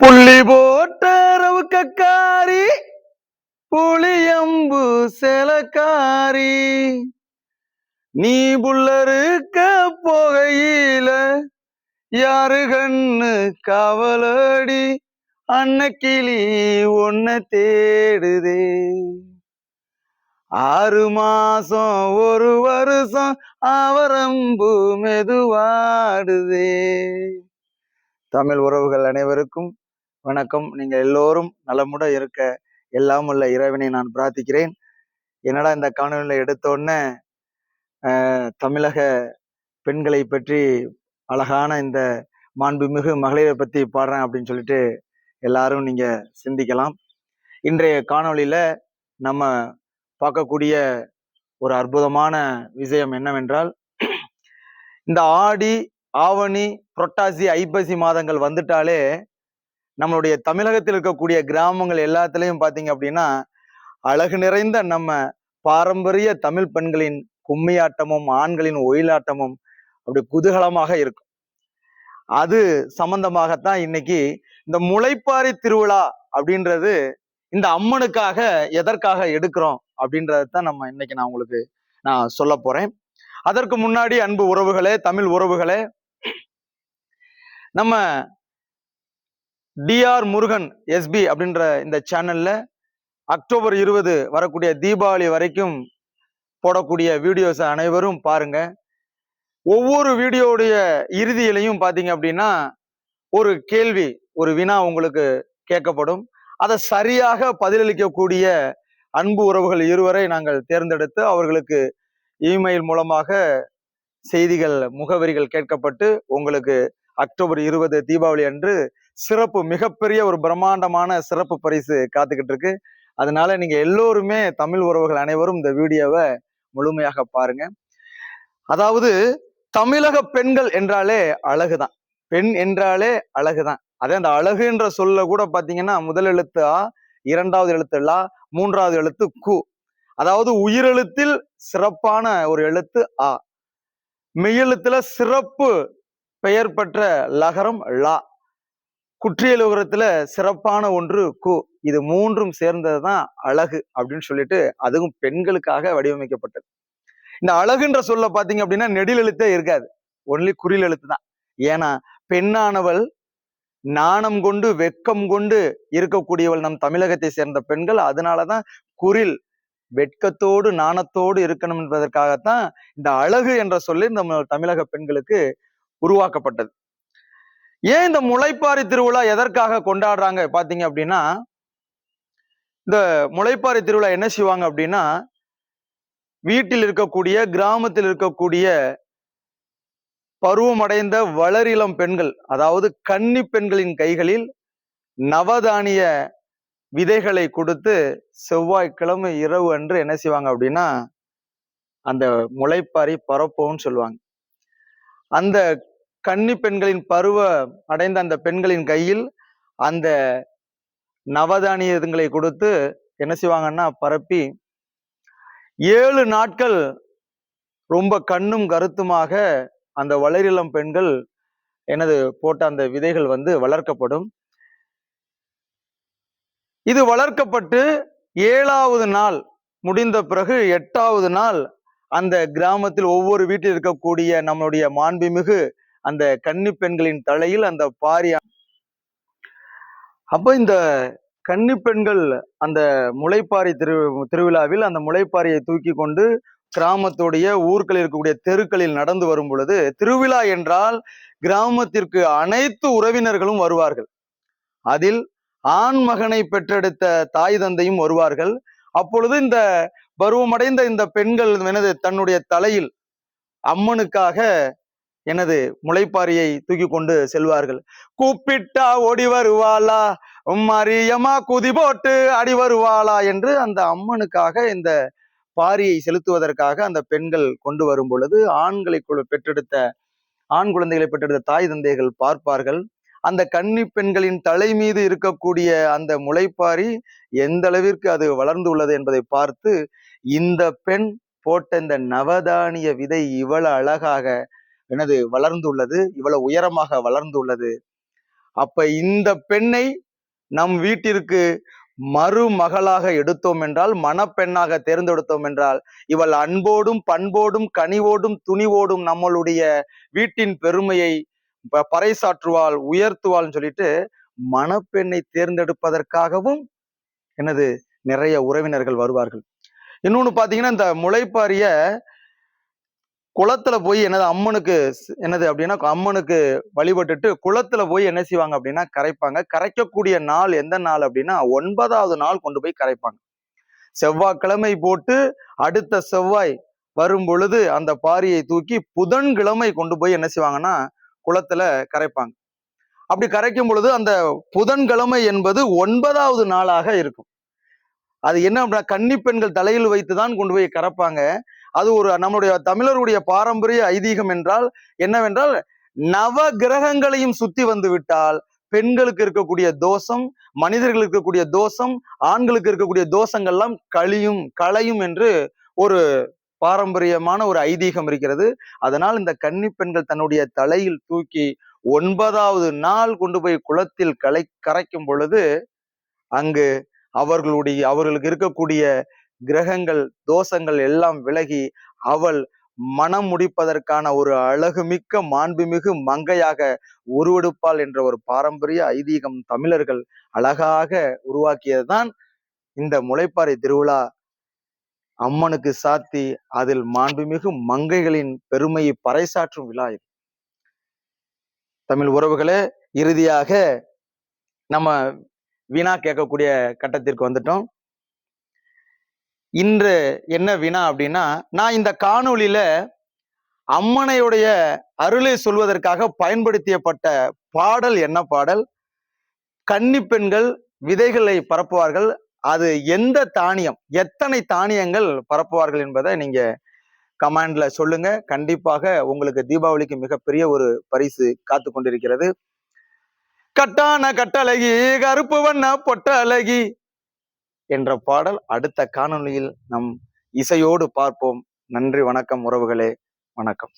புள்ளி போட்டரவு கக்காரி புளியம்பு செலக்காரி. நீ புள்ளருக்க போகையில யாரு கண்ணு கவலடி அன்னக்கிளி ஒன்ன தேடுதே. ஆறு மாசம் ஒரு வருஷம் அவரம்பு மெதுவாடுதே. தமிழ் உறவுகள் அனைவருக்கும் வணக்கம். நீங்கள் எல்லோரும் நலமுட இருக்க எல்லாம் உள்ள இறைவனை நான் பிரார்த்திக்கிறேன். என்னடா இந்த காணொலியில் எடுத்தோடனே தமிழக பெண்களை பற்றி அழகான இந்த மாண்புமிகு மகளிரை பற்றி பாடுறேன் அப்படின்னு சொல்லிட்டு எல்லாரும் நீங்கள் சிந்திக்கலாம். இன்றைய காணொளியில் நம்ம பார்க்கக்கூடிய ஒரு அற்புதமான விஷயம் என்னவென்றால் இந்த ஆடி ஆவணி புரட்டாசி ஐப்பசி மாதங்கள் வந்துட்டாலே நம்மளுடைய தமிழகத்தில் இருக்கக்கூடிய கிராமங்கள் எல்லாத்துலேயும் பார்த்தீங்க அப்படின்னா அழகு நிறைந்த நம்ம பாரம்பரிய தமிழ் பெண்களின் கும்மியாட்டமும் ஆண்களின் ஒயிலாட்டமும் அப்படி குதூகலமாக இருக்கும். அது சம்பந்தமாகத்தான் இன்னைக்கு இந்த முளைப்பாரி திருவிழா அப்படின்றது இந்த அம்மனுக்காக எதற்காக எடுக்கிறோம் அப்படின்றதான் நம்ம இன்னைக்கு நான் உங்களுக்கு நான் சொல்ல போறேன். அதற்கு முன்னாடி அன்பு உறவுகளே தமிழ் உறவுகளே நம்ம டிஆர் முருகன் எஸ்பி அப்படின்ற இந்த சேனல்ல அக்டோபர் இருபது வரக்கூடிய தீபாவளி வரைக்கும் போடக்கூடிய வீடியோஸ் அனைவரும் பாருங்க. ஒவ்வொரு வீடியோவுடைய இறுதியிலையும் பார்த்தீங்க அப்படின்னா ஒரு கேள்வி ஒரு வினா உங்களுக்கு கேட்கப்படும். அதை சரியாக பதிலளிக்கக்கூடிய அன்பு உறவுகள் இருவரை நாங்கள் தேர்ந்தெடுத்து அவர்களுக்கு இமெயில் மூலமாக செய்திகள் முகவரிகள் கேட்கப்பட்டு உங்களுக்கு அக்டோபர் இருபது தீபாவளி அன்று சிறப்பு மிகப்பெரிய ஒரு பிரம்மாண்டமான சிறப்பு பரிசு காத்துக்கிட்டு இருக்கு அதனால நீங்க எல்லோருமே தமிழ் உறவுகள் அனைவரும் இந்த வீடியோவை முழுமையாக பாருங்க. அதாவது தமிழக பெண்கள் என்றாலே அழகுதான். பெண் என்றாலே அழகுதான். அதே அந்த அழகு என்ற சொல்ல கூட பாத்தீங்கன்னா முதல் எழுத்து ஆ இரண்டாவது எழுத்து லா மூன்றாவது எழுத்து கு. அதாவது உயிரெழுத்தில் சிறப்பான ஒரு எழுத்து ஆ. மெய்யெழுத்துல சிறப்பு பெயர் பெற்ற லகரம் லா. குற்றியலுகரத்துல சிறப்பான ஒன்று கு. இது மூன்றும் சேர்ந்ததுதான் அழகு அப்படின்னு சொல்லிட்டு அதுவும் பெண்களுக்காக வடிவமைக்கப்பட்டது. இந்த அழகுன்ற சொல்ல பாத்தீங்க அப்படின்னா நெடில் எழுத்தே இருக்காது. ஒன்லி குறில் எழுத்து தான். ஏன்னா பெண்ணானவள் நாணம் கொண்டு வெட்கம் கொண்டு இருக்கக்கூடியவள் நம் தமிழகத்தை சேர்ந்த பெண்கள். அதனாலதான் குரில் வெட்கத்தோடு நாணத்தோடு இருக்கணும் என்பதற்காகத்தான் இந்த அழகு என்ற சொல்லி நம்ம தமிழக பெண்களுக்கு உருவாக்கப்பட்டது. ஏன் இந்த முளைப்பாரி திருவிழா எதற்காக கொண்டாடுறாங்க பாத்தீங்க அப்படின்னா இந்த முளைப்பாரி திருவிழா என்ன செய்வாங்க அப்படின்னா வீட்டில் இருக்கக்கூடிய கிராமத்தில் இருக்கக்கூடிய பருவமடைந்த வளரிளம் பெண்கள் அதாவது கன்னி பெண்களின் கைகளில் நவதானிய விதைகளை கொடுத்து செவ்வாய்க்கிழமை இரவு அன்று என்ன செய்வாங்க அப்படின்னா அந்த முளைப்பாரி பரப்போன்னு சொல்லுவாங்க. அந்த கன்னி பெண்களின் பருவ அடைந்த அந்த பெண்களின் கையில் அந்த நவதானியங்களை கொடுத்து என்ன செய்வாங்கன்னா பரப்பி ஏழு நாட்கள் ரொம்ப கண்ணும் கருத்துமாக அந்த வளரிளம் பெண்கள் எனது போட்ட அந்த விதைகள் வந்து வளர்க்கப்படும். இது வளர்க்கப்பட்டு ஏழாவது நாள் முடிந்த பிறகு எட்டாவது நாள் அந்த கிராமத்தில் ஒவ்வொரு வீட்டில் இருக்கக்கூடிய நம்மளுடைய மாண்புமிகு அந்த கன்னி பெண்களின் தலையில் அந்த பாரி அப்போ இந்த கன்னி பெண்கள் அந்த முளைப்பாரி திரு திருவிழாவில் அந்த முளைப்பாரியை தூக்கி கொண்டு கிராமத்துடைய ஊர்களில் இருக்கக்கூடிய தெருக்களில் நடந்து வரும் பொழுது திருவிழா என்றால் கிராமத்திற்கு அனைத்து உறவினர்களும் வருவார்கள். அதில் ஆண் மகனை பெற்றெடுத்த தாய் தந்தையும் வருவார்கள். அப்பொழுது இந்த பருவமடைந்த இந்த பெண்கள் எனது தன்னுடைய தலையில் அம்மனுக்காக எனது முளைப்பாரியை தூக்கி கொண்டு செல்வார்கள். கூப்பிட்டா ஓடி வருவாளா? மரியம்மா குதி போட்டு அடி வருவாளா? என்று அந்த அம்மனுக்காக இந்த பாரியை செலுத்துவதற்காக அந்த பெண்கள் கொண்டு வரும் பொழுது ஆண்களை பெற்றெடுத்த ஆண் குழந்தைகளை பெற்றெடுத்த தாய் தந்தைகள் பார்ப்பார்கள். அந்த கன்னி பெண்களின் தலை மீது இருக்கக்கூடிய அந்த முளைப்பாரி எந்த அளவிற்கு அது வளர்ந்துள்ளது என்பதை பார்த்து இந்த பெண் போட்ட இந்த நவதானிய விதை இவ்வளவு அழகாக எனது வளர்ந்துள்ளது இவ்வளவு உயரமாக வளர்ந்துள்ளது. அப்ப இந்த பெண்ணை நம் வீட்டிற்கு மருமகளாக எடுத்தோம் என்றால் மணப்பெண்ணாக தேர்ந்தெடுத்தோம் என்றால் இவள் அன்போடும் பண்போடும் கனிவோடும் துணிவோடும் நம்மளுடைய வீட்டின் பெருமையை ப- பறைசாற்றுவாள் உயர்த்துவாள்னு சொல்லிட்டு மணப்பெண்ணை தேர்ந்தெடுப்பதற்காகவும் எனது நிறைய உறவினர்கள் வருவார்கள். இன்னொன்னு பார்த்தீங்கன்னா இந்த முளைப்பாரிய குளத்துல போய் என்னது அம்மனுக்கு என்னது அப்படின்னா அம்மனுக்கு வழிபட்டுட்டு குளத்துல போய் என்ன செய்வாங்க அப்படின்னா கரைப்பாங்க. கரைக்கக்கூடிய நாள் எந்த நாள் அப்படின்னா ஒன்பதாவது நாள் கொண்டு போய் கரைப்பாங்க. செவ்வாய்க்கிழமை போட்டு அடுத்த செவ்வாய் வரும் பொழுது அந்த பாரியை தூக்கி புதன்கிழமை கொண்டு போய் என்ன செய்வாங்கன்னா குளத்துல கரைப்பாங்க. அப்படி கரைக்கும் பொழுது அந்த புதன்கிழமை என்பது ஒன்பதாவது நாளாக இருக்கும். அது என்ன அப்படின்னா கன்னி பெண்கள் தலையில் வைத்துதான் கொண்டு போய் கரைப்பாங்க. அது ஒரு நம்மளுடைய தமிழருடைய பாரம்பரிய ஐதீகம் என்றால் என்னவென்றால் நவ கிரகங்களையும் சுத்தி வந்து விட்டால் பெண்களுக்கு இருக்கக்கூடிய தோஷம் மனிதர்களுக்கு இருக்கக்கூடிய தோஷம் ஆண்களுக்கு இருக்கக்கூடிய தோஷங்கள்லாம் கழியும் களையும் என்று ஒரு பாரம்பரியமான ஒரு ஐதீகம் இருக்கிறது. அதனால் இந்த கன்னி பெண்கள் தன்னுடைய தலையில் தூக்கி ஒன்பதாவது நாள் கொண்டு போய் குளத்தில் கலை கரைக்கும் பொழுது அங்கு அவர்களுடைய அவர்களுக்கு இருக்கக்கூடிய கிரகங்கள் தோஷங்கள் எல்லாம் விலகி அவள் மனம் முடிப்பதற்கான ஒரு அழகுமிக்க மாண்புமிகு மங்கையாக உருவெடுப்பாள் என்ற ஒரு பாரம்பரிய ஐதீகம் தமிழர்கள் அழகாக உருவாக்கியதுதான் இந்த முளைப்பாறை திருவிழா. அம்மனுக்கு சாத்தி அதில் மாண்புமிகு மங்கைகளின் பெருமையை பறைசாற்றும் விழா இது. தமிழ் உறவுகளே இறுதியாக நம்ம வீணா கேட்கக்கூடிய கட்டத்திற்கு வந்துட்டோம். இன்று என்ன வினா அப்படின்னா நான் இந்த காணொளியில அம்மனையுடைய அருளை சொல்வதற்காக பயன்படுத்தியப்பட்ட பாடல் என்ன பாடல்? கன்னி பெண்கள் விதைகளை பரப்புவார்கள். அது எந்த தானியம்? எத்தனை தானியங்கள் பரப்புவார்கள் என்பதை நீங்க கமாண்ட்ல சொல்லுங்க. கண்டிப்பாக உங்களுக்கு தீபாவளிக்கு மிகப்பெரிய ஒரு பரிசு காத்து கொண்டிருக்கிறது. கட்டான கட்டழகி கருப்பு வண்ண பொட்ட அழகி என்ற பாடல் அடுத்த காணொளியில் நம் இசையோடு பார்ப்போம். நன்றி வணக்கம் உறவுகளே. வணக்கம்.